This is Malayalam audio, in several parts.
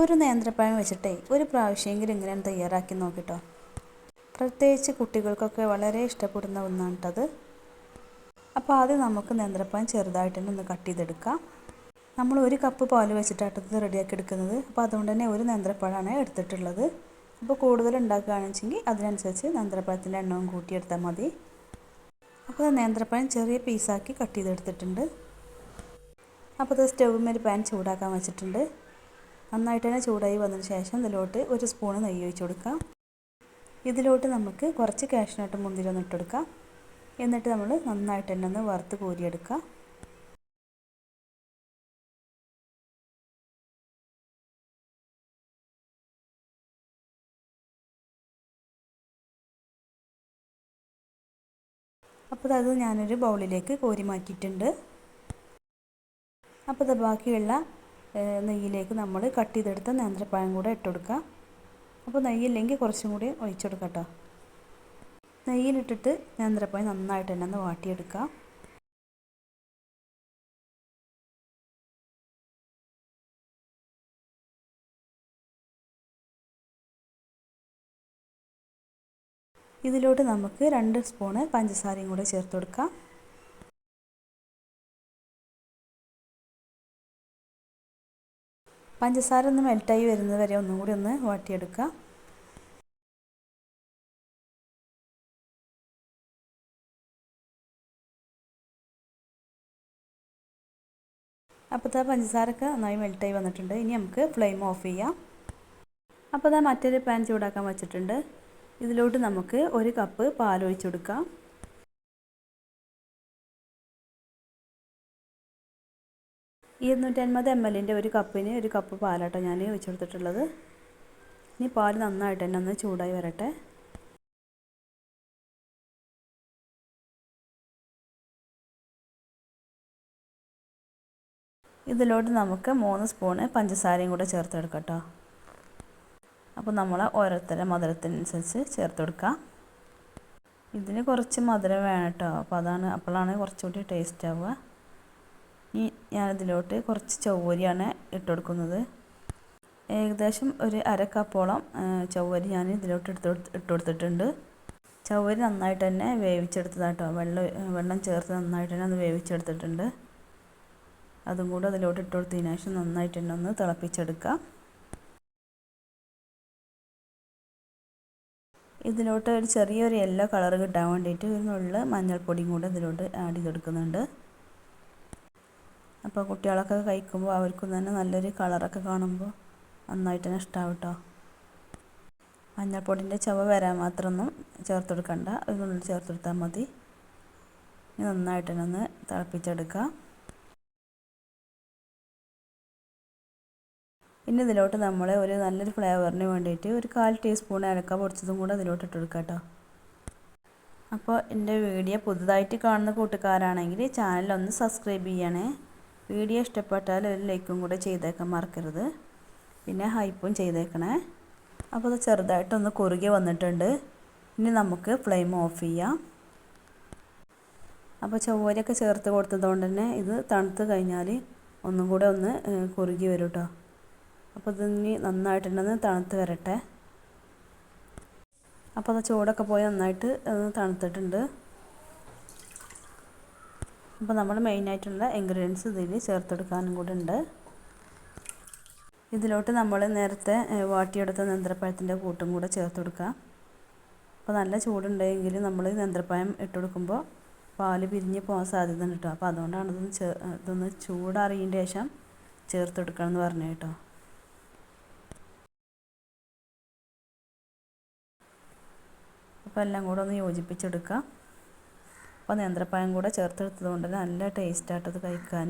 ഒരു നേന്ത്രപ്പഴം വെച്ചിട്ടേ ഒരു പ്രാവശ്യമെങ്കിലും ഇങ്ങനെ തയ്യാറാക്കി നോക്കിട്ടോ. പ്രത്യേകിച്ച് കുട്ടികൾക്കൊക്കെ വളരെ ഇഷ്ടപ്പെടുന്ന ഒന്നാണ് കേട്ടത് അപ്പോൾ ആദ്യം നമുക്ക് നേന്ത്രപ്പഴം ചെറുതായിട്ട് തന്നെ ഒന്ന് കട്ട് ചെയ്തെടുക്കാം. നമ്മൾ ഒരു കപ്പ് പാൽ വെച്ചിട്ടാട്ടത് റെഡിയാക്കി എടുക്കുന്നത്. അപ്പോൾ അതുകൊണ്ട് തന്നെ ഒരു നേന്ത്രപ്പഴമാണ് എടുത്തിട്ടുള്ളത്. അപ്പോൾ കൂടുതൽ ഉണ്ടാക്കുകയാണെന്ന് വെച്ചെങ്കിൽ അതിനനുസരിച്ച് നേന്ത്രപ്പഴത്തിന്റെ എണ്ണവും കൂട്ടിയെടുത്താൽ മതി. അപ്പോൾ നേന്ത്രപ്പഴം ചെറിയ പീസാക്കി കട്ട് ചെയ്തെടുത്തിട്ടുണ്ട്. അപ്പോൾ അത് സ്റ്റൗവിൽ പാൻ ചൂടാക്കാൻ വെച്ചിട്ടുണ്ട്. നന്നായിട്ട് തന്നെ ചൂടായി വന്നതിന് ശേഷം ഇതിലോട്ട് ഒരു സ്പൂണ് നെയ്യ് ഒഴിച്ച് കൊടുക്കാം. ഇതിലോട്ട് നമുക്ക് കുറച്ച് കാഷ്നട്ട് മുന്തിരി ഒന്ന് ഇട്ടെടുക്കാം എന്നിട്ട് നമ്മൾ നന്നായിട്ട് തന്നെ ഒന്ന് വറുത്ത് കോരിയെടുക്കാം. അപ്പോൾ അത് ഞാനൊരു ബൗളിലേക്ക് കോരി മാറ്റിയിട്ടുണ്ട്. അപ്പോൾ ബാക്കിയുള്ള നെയ്യിലേക്ക് നമ്മൾ കട്ട് ചെയ്തെടുത്ത നേന്ത്രപ്പഴം കൂടെ ഇട്ട് കൊടുക്കുക. അപ്പോൾ നെയ്യില്ലെങ്കിൽ കുറച്ചും കൂടി ഒഴിച്ചെടുക്കാം കേട്ടോ. നെയ്യിലിട്ടിട്ട് നേന്ത്രപ്പഴം നന്നായിട്ട് തന്നെ ഒന്ന് വാട്ടിയെടുക്കുക. ഇതിലോട്ട് നമുക്ക് രണ്ട് സ്പൂണ് പഞ്ചസാരയും കൂടെ ചേർത്ത് കൊടുക്കാം. പഞ്ചസാര ഒന്ന് മെൽറ്റായി വരുന്നത് വരെ ഒന്നും കൂടി ഒന്ന് വാട്ടിയെടുക്കുക. അപ്പോൾ ഇതാ പഞ്ചസാരൊക്കെ നന്നായി മെൽറ്റായി വന്നിട്ടുണ്ട്. ഇനി നമുക്ക് ഫ്ലെയിം ഓഫ് ചെയ്യാം. അപ്പോൾ ഇതാ മറ്റൊരു പാൻ ചൂടാക്കാൻ വെച്ചിട്ടുണ്ട്. ഇതിലോട്ട് നമുക്ക് ഒരു കപ്പ് പാൽ കൊടുക്കാം ഇരുന്നൂറ്റൻപത് എം എല്ലിന്റെ ഒരു കപ്പിന് ഒരു കപ്പ് പാലാട്ടോ ഞാൻ ഒഴിച്ചു കൊടുത്തിട്ടുള്ളത്. ഇനി പാൽ നന്നായിട്ട് തന്നെ ഒന്ന് ചൂടായി വരട്ടെ. ഇതിലോട്ട് നമുക്ക് മൂന്ന് സ്പൂണ് പഞ്ചസാരയും കൂടെ ചേർത്തെടുക്കാം കേട്ടോ അപ്പോൾ നമ്മൾ ഓരോരുത്തരുടെ മധുരത്തിനനുസരിച്ച് ചേർത്ത് കൊടുക്കാം. ഇതിന് കുറച്ച് മധുരം വേണം കേട്ടോ. അപ്പോൾ അതാണ് അപ്പോഴാണ് കുറച്ചുകൂടി ടേസ്റ്റ് ആവുക. ഇനി ഞാനിതിലോട്ട് കുറച്ച് ചവ്വരിയാണ് ഇട്ട് കൊടുക്കുന്നത് ഏകദേശം ഒരു അര കപ്പോളം ചൗവരി ഞാൻ ഇതിലോട്ട് എടുത്ത് ഇട്ട് കൊടുത്തിട്ടുണ്ട്. ചവ്വരി നന്നായിട്ട് തന്നെ വേവിച്ചെടുത്തതാട്ടോ. വെള്ളം വെള്ളം ചേർത്ത് നന്നായിട്ട് തന്നെ ഒന്ന് വേവിച്ചെടുത്തിട്ടുണ്ട്. അതും കൂടെ അതിലോട്ട് ഇട്ട് കൊടുത്തതിന് ശേഷം നന്നായിട്ട് തന്നെ ഒന്ന് തിളപ്പിച്ചെടുക്കാം. ഇതിലോട്ട് ഒരു ചെറിയൊരു യെല്ലോ കളർ കിട്ടാൻ വേണ്ടിയിട്ട് ഒരു നുള്ളിൽ മഞ്ഞൾപ്പൊടിയും കൂടെ ഇതിലോട്ട് ആഡ് ചെയ്തെടുക്കുന്നുണ്ട്. അപ്പോൾ കുട്ടികളൊക്കെ കഴിക്കുമ്പോൾ അവർക്കും തന്നെ നല്ലൊരു കളറൊക്കെ കാണുമ്പോൾ നന്നായിട്ട് തന്നെ ഇഷ്ടമാവും കേട്ടോ മഞ്ഞൾപ്പൊടിന്റെ ചവ വരാൻ മാത്രമൊന്നും ചേർത്ത് കൊടുക്കണ്ട. അതിനുള്ളിൽ ചേർത്ത് കൊടുത്താൽ മതി. നന്നായിട്ട് തന്നെ ഒന്ന് തിളപ്പിച്ചെടുക്കുക ഇനി ഇതിലോട്ട് നമ്മൾ ഒരു നല്ലൊരു ഫ്ലേവറിന് വേണ്ടിയിട്ട് ഒരു കാൽ ടീസ്പൂൺ ഏലക്ക പൊടിച്ചതും കൂടെ ഇതിലോട്ട് ഇട്ട് കൊടുക്കാം കേട്ടോ അപ്പോൾ എന്റെ വീഡിയോ പുതുതായിട്ട് കാണുന്ന കൂട്ടുകാരാണെങ്കിൽ ചാനൽ ഒന്ന് സബ്സ്ക്രൈബ് ചെയ്യണേ. വീഡിയോ ഇഷ്ടപ്പെട്ടാൽ ഒരു ലൈക്കും കൂടെ ചെയ്തേക്കാൻ മറക്കരുത്. പിന്നെ ഹൈപ്പും ചെയ്തേക്കണേ. അപ്പോൾ അത് ചെറുതായിട്ടൊന്ന് കുറുകി വന്നിട്ടുണ്ട്. ഇനി നമുക്ക് ഫ്ലെയിം ഓഫ് ചെയ്യാം. അപ്പോൾ ചവ്വരൊക്കെ ചേർത്ത് കൊടുത്തതുകൊണ്ട് തന്നെ ഇത് തണുത്ത് കഴിഞ്ഞാൽ ഒന്നും കൂടെ ഒന്ന് കുറുകി വരും കേട്ടോ അപ്പോൾ ഇതിനി നന്നായിട്ടുണ്ടെന്ന് തണുത്ത് വരട്ടെ. അപ്പോൾ അത് ചൂടൊക്കെ പോയി നന്നായിട്ട് തണുത്തിട്ടുണ്ട്. അപ്പോൾ നമ്മൾ മെയിനായിട്ടുള്ള ഇൻഗ്രീഡിയൻസ് ഇതിൽ ചേർത്തെടുക്കാനും കൂടെ ഉണ്ട്. ഇതിലോട്ട് നമ്മൾ നേരത്തെ വാട്ടിയെടുത്ത നേന്ത്രപ്പഴത്തിന്റെ കൂട്ടും കൂടെ ചേർത്ത് കൊടുക്കാം അപ്പോൾ നല്ല ചൂടുണ്ടെങ്കിൽ നമ്മൾ നേന്ത്രപ്പഴം ഇട്ട് കൊടുക്കുമ്പോൾ പാൽ പിരിഞ്ഞ് പോകാൻ സാധ്യത ഉണ്ട് കേട്ടോ. അപ്പോൾ അതുകൊണ്ടാണ് ഇതൊന്ന് ചേ ഇതൊന്ന് ചൂടറിയതിന്റെ ശേഷം ചേർത്തെടുക്കണം എന്ന് പറഞ്ഞു കേട്ടോ. അപ്പോൾ എല്ലാം കൂടെ ഒന്ന് യോജിപ്പിച്ചെടുക്കുക. അപ്പോൾ നേന്ത്രപ്പഴം കൂടെ ചേർത്തെടുത്തത് കൊണ്ട് നല്ല ടേസ്റ്റായിട്ടത് കഴിക്കാൻ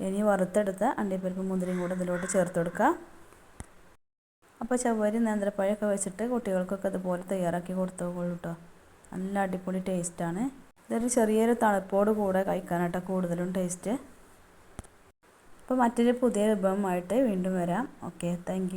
ഇനി വറുത്തെടുത്ത അണ്ടിപ്പരിപ്പ് മുന്തിരിയും കൂടെ ഇതിലോട്ട് ചേർത്ത് കൊടുക്കുക അപ്പോൾ ചവ്വരി നേന്ത്രപ്പഴമൊക്കെ വെച്ചിട്ട് കുട്ടികൾക്കൊക്കെ അതുപോലെ തയ്യാറാക്കി കൊടുത്തോളൂ കേട്ടോ നല്ല അടിപൊളി ടേസ്റ്റാണ് ഇതൊരു ചെറിയൊരു തണുപ്പോട് കൂടെ കഴിക്കാനായിട്ടാണ് കൂടുതലും ടേസ്റ്റ് അപ്പോൾ മറ്റൊരു പുതിയ വിഭവമായിട്ട് വീണ്ടും വരാം. Okay thank